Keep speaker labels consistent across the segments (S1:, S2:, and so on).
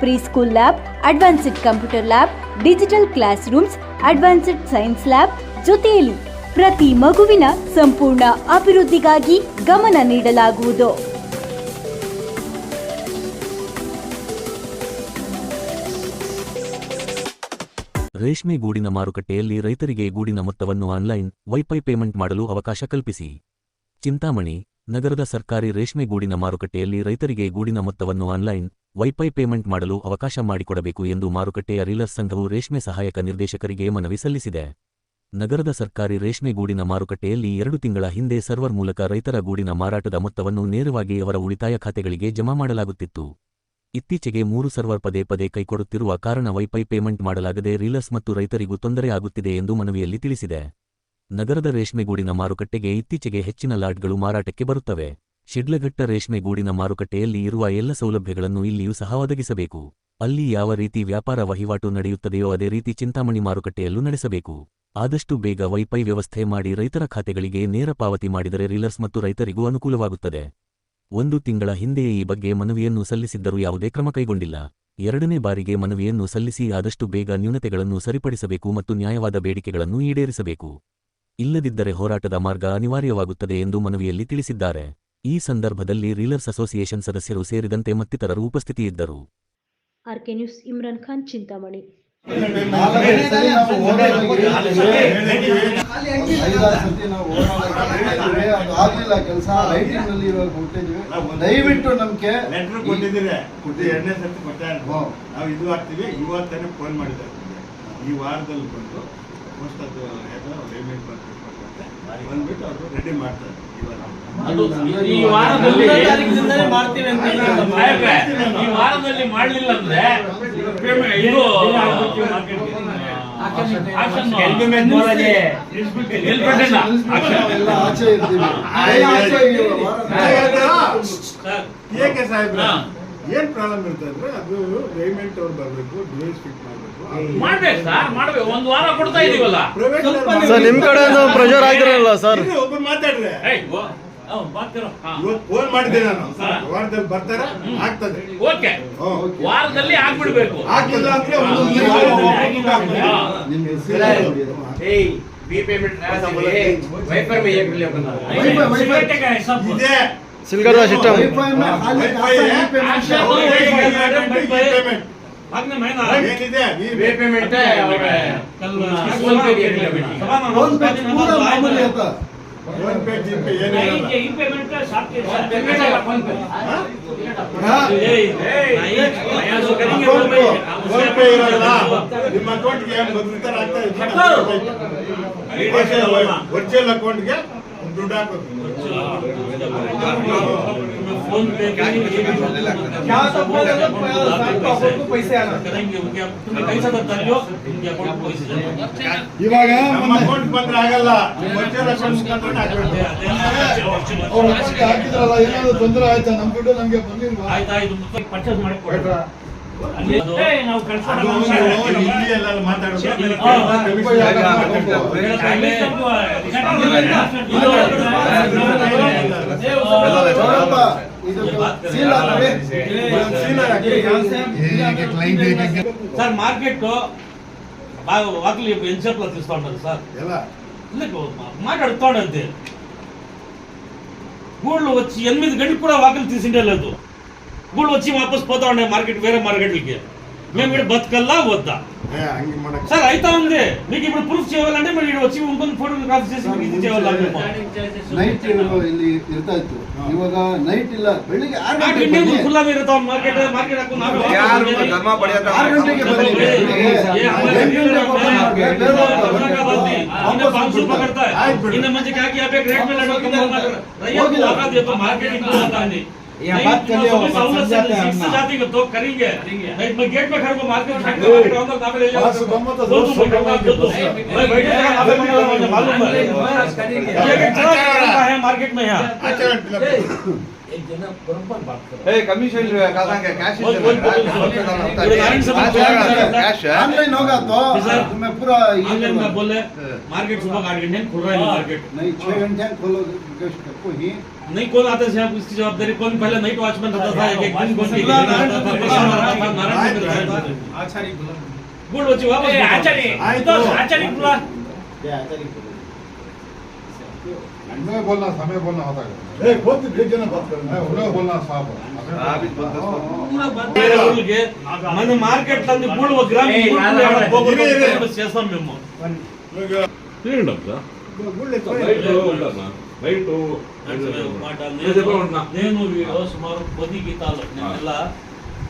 S1: pre school lab advanced computer lab digital class rooms advanced science lab ಜೊತೆಯಲ್ಲಿ ಪ್ರತಿ ಮಗುವಿನ ಸಂಪೂರ್ಣ ಅಭಿವೃದ್ಧಿಗಾಗಿ ಗಮನ ನೀಡಲಾಗುವುದು.
S2: ರೇಷ್ಮೆ ಗೂಡಿನ ಮಾರುಕಟ್ಟೆಯಲ್ಲಿ ರೈತರಿಗೆ ಗೂಡಿನ ಮೊತ್ತವನ್ನು ಆನ್ಲೈನ್, ವೈಫೈ ಪೇಮೆಂಟ್ ಮಾಡಲು ಅವಕಾಶ ಕಲ್ಪಿಸಿ. ಚಿಂತಾಮಣಿ, ನಗರದ ಸರ್ಕಾರಿ ರೇಷ್ಮೆ ಗೂಡಿನ ಮಾರುಕಟ್ಟೆಯಲ್ಲಿ ರೈತರಿಗೆ ಗೂಡಿನ ಮೊತ್ತವನ್ನು ಆನ್ಲೈನ್ ವೈಫೈ ಪೇಮೆಂಟ್ ಮಾಡಲು ಅವಕಾಶ ಮಾಡಿಕೊಡಬೇಕು ಎಂದು ಮಾರುಕಟ್ಟೆಯ ರೀಲರ್ಸ್ ಸಂಘವು ರೇಷ್ಮೆ ಸಹಾಯಕ ನಿರ್ದೇಶಕರಿಗೆ ಮನವಿ ಸಲ್ಲಿಸಿದೆ. ನಗರದ ಸರ್ಕಾರಿ ರೇಷ್ಮೆ ಗೂಡಿನ ಮಾರುಕಟ್ಟೆಯಲ್ಲಿ ಎರಡು ತಿಂಗಳ ಹಿಂದೆ ಸರ್ವರ್ ಮೂಲಕ ರೈತರ ಗೂಡಿನ ಮಾರಾಟದ ಮೊತ್ತವನ್ನು ನೇರವಾಗಿ ಅವರ ಉಳಿತಾಯ ಖಾತೆಗಳಿಗೆ ಜಮಾ ಮಾಡಲಾಗುತ್ತಿತ್ತು. ಇತ್ತೀಚೆಗೆ ಮೂರು ಸರ್ವರ್ ಪದೇ ಪದೇ ಕೈಕೊಡುತ್ತಿರುವ ಕಾರಣ ವೈಫೈ ಪೇಮೆಂಟ್ ಮಾಡಲಾಗದೆ ರೀಲರ್ಸ್ ಮತ್ತು ರೈತರಿಗೂ ತೊಂದರೆಯಾಗುತ್ತಿದೆ ಎಂದು ಮನವಿಯಲ್ಲಿ ತಿಳಿಸಿದೆ. ನಗರದ ರೇಷ್ಮೆಗೂಡಿನ ಮಾರುಕಟ್ಟೆಗೆ ಇತ್ತೀಚೆಗೆ ಹೆಚ್ಚಿನ ಲಾಟ್ಗಳು ಮಾರಾಟಕ್ಕೆ ಬರುತ್ತವೆ. ಶಿಡ್ಲಘಟ್ಟ ರೇಷ್ಮೆಗೂಡಿನ ಮಾರುಕಟ್ಟೆಯಲ್ಲಿ ಇರುವ ಎಲ್ಲ ಸೌಲಭ್ಯಗಳನ್ನು ಇಲ್ಲಿಯೂ ಸಹ ಒದಗಿಸಬೇಕು. ಅಲ್ಲಿ ಯಾವ ರೀತಿ ವ್ಯಾಪಾರ ವಹಿವಾಟು ನಡೆಯುತ್ತದೆಯೋ ಅದೇ ರೀತಿ ಚಿಂತಾಮಣಿ ಮಾರುಕಟ್ಟೆಯಲ್ಲೂ ನಡೆಸಬೇಕು. ಆದಷ್ಟು ಬೇಗ ವೈಫೈ ವ್ಯವಸ್ಥೆ ಮಾಡಿ ರೈತರ ಖಾತೆಗಳಿಗೆ ನೇರ ಪಾವತಿ ಮಾಡಿದರೆ ರೀಲರ್ಸ್ ಮತ್ತು ರೈತರಿಗೂ ಅನುಕೂಲವಾಗುತ್ತದೆ. ಒಂದು ತಿಂಗಳ ಹಿಂದೆಯೇ ಈ ಬಗ್ಗೆ ಮನವಿಯನ್ನು ಸಲ್ಲಿಸಿದ್ದರೂ ಯಾವುದೇ ಕ್ರಮ ಕೈಗೊಂಡಿಲ್ಲ. ಎರಡನೇ ಬಾರಿಗೆ ಮನವಿಯನ್ನು ಸಲ್ಲಿಸಿ ಆದಷ್ಟು ಬೇಗ ನ್ಯೂನತೆಗಳನ್ನು ಸರಿಪಡಿಸಬೇಕು ಮತ್ತು ನ್ಯಾಯವಾದ ಬೇಡಿಕೆಗಳನ್ನು ಈಡೇರಿಸಬೇಕು. ಇಲ್ಲದಿದ್ದರೆ ಹೋರಾಟದ ಮಾರ್ಗ ಅನಿವಾರ್ಯವಾಗುತ್ತದೆ ಎಂದು ಮನವಿಯಲ್ಲಿ ತಿಳಿಸಿದ್ದಾರೆ. ಈ ಸಂದರ್ಭದಲ್ಲಿ ರೀಲರ್ಸ್ ಅಸೋಸಿಯೇಷನ್ ಸದಸ್ಯರು ಸೇರಿದಂತೆ ಮತ್ತಿತರರು ಉಪಸ್ಥಿತಿಯಿದ್ದರು.
S3: RK news Imran Khan Chintamani. ದಯವಿಟ್ಟು ನಮ್ಗೆ
S4: ಲೆಟರ್ ಕೊಟ್ಟಿದ್ದೀರಿ. ಕೊಟ್ಟು ಎರಡನೇ ಸರ್ತಿ ಕೊಟ್ಟೆ
S3: ಹ್ಮ್.
S4: ನಾವು ಇದು ಹಾಕ್ತೀವಿ. ಇವತ್ತನೇ ಫೋನ್ ಮಾಡಿದ್ದಾರೆ ಈ ವಾರದಲ್ಲಿ ಬಂದು ಪೋಸ್ಟ್ ಅದು ಏನೋ ಪೇಮೆಂಟ್ ಮಾಡ್ಬೇಕು ಬಂದ್ಬಿಟ್ಟು ಅವರು ರೆಡಿ ಮಾಡ್ತಾರೆ.
S5: ಈ ವಾರದಲ್ಲಿ ಈ ವಾರದಲ್ಲಿ ಮಾಡ್ಲಿಲ್ಲ ಅಂದ್ರೆ ಇದು
S3: ಆಚೆ ಇರ್ತೀವಿ.
S4: ಏಕೆ ಸಾಹೇಬ್ರ. ಏನ್ ಪ್ರಾಬ್ಲಮ್ ಅಂದ್ರೆ ಅದು ಪೇಮೆಂಟ್ ಅವ್ರು ಬರಬೇಕು ಡಿವೈಸ್ ಫಿಟ್ ಮಾಡಬೇಕು.
S5: ಮಾಡ್ಬೇಕು ಸರ್ ಮಾಡ್ಬೇಕು. ಒಂದು ವಾರ ಕೊಡ್ತಾ ಇದೀವಲ್ಲ.
S6: ಸರ್ ನಿಮ್ ಕಡೆ ಪ್ರೆಷರ್ ಆಗಿರಲ್ಲ ಸರ್.
S4: ಒಬ್ರು ಮಾತಾಡ್ರೆ. ಫೋನ್ ಮಾಡಿದೆ ನಾನು. ವಾರದಲ್ಲಿ ಬರ್ತಾರೆ ಆಗ್ತದೆ.
S5: ಓಕೆ. ವಾರದಲ್ಲಿ ಆಗ್ಬಿಡ್ಬೇಕು.
S4: ಆಗಿಲ್ಲ ಅಂದ್ರೆ
S5: ಹಾ.
S3: ಪೇಮೆಂಟ್ ವೈಫರ್ ಯಾವ್ದು?
S4: ವೈಫೈ ಇದೆ.
S3: Payment.
S4: ಏನಿದೆ?
S3: ಫೋನ್ ಪೇ
S4: ಇರಲ್ಲ. ನಿಮ್ಮ ಅಕೌಂಟ್ಗೆ ವರ್ಚುವಲ್ ಅಕೌಂಟ್ಗೆ ದುಡ್ಡು ಹಾಕೋದು
S5: फोन पे क्या सब आपको पैसे आना तुम्हें पैसा तो दलियो उनके अकाउंट में पैसे जाएंगे
S3: ಇವಾಗ
S4: ನಮ್ಮ ಅಕೌಂಟ್ ಬಂದ್ರೆ ಆಗಲ್ಲ ವರ್ಚುವಲ್ ಅಕೌಂಟ್ ಮುಖಾಂತರ ಹಾಕ್ಬೇಕು
S3: ಅವ್ರ account ಗೆ ಹಾಕಿದ್ರಲ್ಲ ಏನಾದ್ರು ತೊಂದರೆ ಆಯ್ತಾ ನಮ್ ದುಡ್ಡು ನಮ್ಗೆ ಬಂದಿಲ್ವಾ
S5: ಆಯ್ತಾಯ್ತು ಮತ್ತೆ ಪರ್ಚೇಸ್ ಮಾಡಿ
S3: ಸರ್ ಮಾರ್ಕೆಟ್
S4: ಬಾಗ್ ವಾಕ್ಲಿ
S5: ಎನ್ಸರ್ಪ್ಲ ದಿಸ್ತೊಂಡ್ರು ಸರ್. ಇಲ್ಲ ಇಲ್ಲ ಮಾತಾಡ್ತೋಡಂತೆ ಕೂಡ್ಲ ಗಂಟೆ
S4: ಕೂಡ
S5: ವಾಕ್ಲಿ ಅದು. గుళ్ళు వచ్చి వాపస్ పోతా ఉండే మార్కెట్ వేరే మార్కెట్లకి మేము ఇక్కడ బతకల్లా వద్దా సార్ అయితా ఉంది మీకు ఇప్పుడు ప్రూఫ్ చేయాలంటే మీరు ఇక్కడ వచ్చి ఉంటుంది ఫోటోగ్రాఫ్ చేసి ఇది చేయాలా
S3: ನೈಟ್ ಇಲ್ಲಿ ಇರ್ತಾ ಇತ್ತು ಇವಾಗ ನೈಟ್ ಇಲ್ಲ ಬೆಳಿಗ್ಗೆ ಆರು ಗಂಟೆಗೆ
S5: ಖುಲ್ಲಾ ಇರ್ತಾವ ಮಾರ್ಕೆಟ್ ಮಾರ್ಕೆಟ್
S7: ಹಾಕೊಂಡು ಧರ್ಮ ಪಡೆಯದ
S3: ಆರು ಗಂಟೆಗೆ
S5: ಇನ್ನ
S4: ಮಂದಿ ಕಾಕಿ
S5: ಹಾಕ್ಬೇಕು ರೇಟ್ ಮೇಲೆ ಹೋಗಿಲ್ಲ ಮಾರ್ಕೆಟ್ ಇಲ್ಲ ಅಂತ یا بات کر لیا سمجھ جاتے ہیں ہم جاتی کہ تو کریں
S7: گے
S5: میں
S7: گیٹ پہ کھڑ
S5: کو
S7: مار
S5: کے اٹھا
S7: کے رکھ
S5: رہا
S7: ہوں
S5: تو لے جاؤ وہ تو میں بیٹھے رہا ہوں معلوم ہے یہ کیا ہے مارکیٹ میں یہاں اچھا نہیں کونتا سر اس کی جباب मैं बोलना था मैं बोलना होता है एक बहुत
S8: ढेर जन बात कर रहे हैं उन्हें बोलना साहब
S5: पूरा बंद మన మార్కెట్ తంది పూడు ఒక గ్రామ్ చేస్తాం మేము తీరండి అబ్బా బయట నేను వీడు సుమారు పది గీతాలు నెల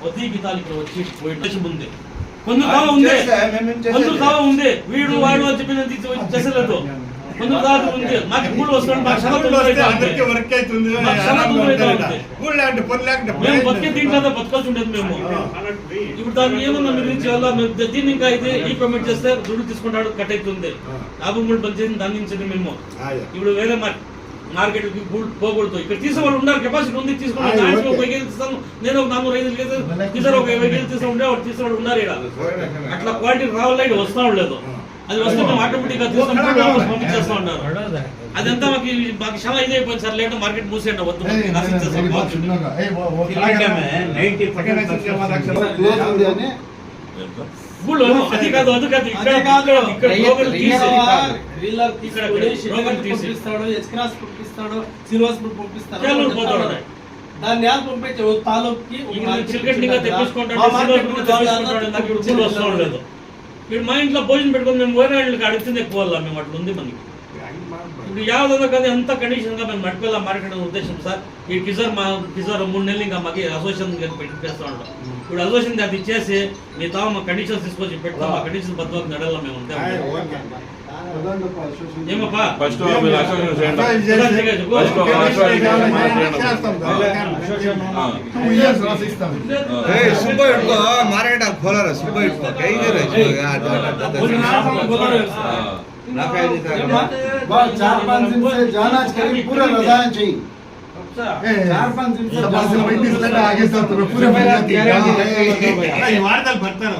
S5: పది గీతాలు ఇక్కడ వచ్చి పోయి ముందే కొందరు కాలం ఉంది కొందరు కాలం ఉంది వీడు వాడు అని చెప్పిన చేసలేదు కొందరు దాకా ఉంది మాకు వస్తాడు మేము బతికే దీంట్లో బతకాల్సి ఉండేది మేము. ఇప్పుడు దాన్ని ఏమన్నా మీరు చేయాలా? దీన్ని ఇంకా అయితే ఈ పేమెంట్ చేస్తే దుడ్డు తీసుకుంటాడు కట్ అవుతుంది. ఆ. కూడా పనిచేసి దాన్ని మేము. ఇప్పుడు వేరే మా మార్కెట్ పోకూడదు. ఇక్కడ తీసేవాళ్ళు ఉన్నారు కెపాసిటీ ఉంది తీసుకున్నారు ఒక వెహికల్ తీస్తాను నేను ఒక నాలుగు ఐదు ఒక వెహికల్ తీసుకుంటే వాళ్ళు తీసేవాళ్ళు ఉన్నారు ఇక్కడ. అట్లా క్వాలిటీ రావాలి వస్తా ఉండలేదు. అది వస్తే మేము ఆటోమేటిక్గా తీసుకొని పంపించేస్తా ఉన్నారు. అదంతా మాకు మాకు చాలా ఇది సార్ లేదంటే మార్కెట్ మూసేయండి వద్దు అది కాదు అది కాదు. ఇక్కడ ఇక్కడ
S9: పంపిస్తాడు ఎస్క్రాస్ పంపిస్తాడు సిల్వర్స్ పంపిస్తాడు.
S5: పోతాడు
S9: దాన్ని
S5: యాప్ తాలూకి తెప్పించుకుంటాడు వస్తూ ఉండదు. ఇప్పుడు మా ఇంట్లో భోజనం పెట్టుకొని మేము వేరే వాళ్ళకి అడుగుతుంది ఎక్కువ మేము అట్లా ఉంది మనకి. ఇప్పుడు యావదన్నా కానీ ఎంత కండిషన్గా మేము మట్టిపిల్ల మార్కెట్ ఉద్దేశం సార్? ఈ కిజర్ మా కిజర్ మూడు నెలలు ఇంకా మాకు అసోసియేషన్ పెట్టి ఉంటాం. ఇప్పుడు అసోసియేషన్ అది ఇచ్చేసి మీ తాము మా కండిషన్స్ తీసుకొచ్చి పెడతాం ఆ కండిషన్ బద్దలు నడల మేము ఉంటాం
S7: ఫస్ట్
S8: टू इयर्स रासिस्तान
S7: ಏ ಸುಬ್ಬ ಇಟ್ಕೋ ಮಾರಾಟ ಖೋಲಾರ ಸುಬ್ಬ ಇಟ್ಕೋ ಕೈಗೆ
S3: बस चार पाँच दिन से जाना चाहिए पूरा रजायन चाहिए चार पाँच दिन से
S8: सभा से
S3: जाना
S8: वही दिसला आगे सब तो पूरे मिल जाती है
S4: ಈ ವಾರದಲ್ಲಿ ಬರ್ತಾರೆ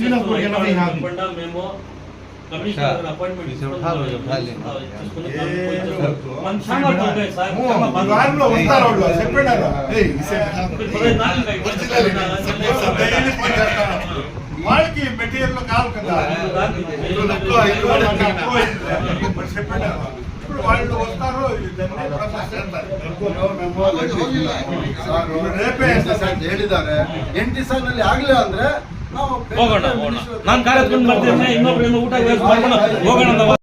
S4: ಇನ್ನೊಂದು ಯಾನೋ ಇದೆ ಹಾ ಬಂದಾ ಮೆಮೊ ಅಂತ ಸರ್
S3: ಹೇಳಿದಾರೆ ಎಂಟು ದಿನಗಳಲ್ಲಿ ಆಗ್ಲಿಲ್ಲ ಅಂದ್ರೆ
S5: ಹೋಗೋಣ ಹೋಗೋಣ. ನಾನು ಕಾರ್ಯಕ್ರಮ ಬರ್ತೀನಿ. ಇನ್ನೊಬ್ರು ಊಟ ಹೋಗೋಣ ಹೋಗೋಣ.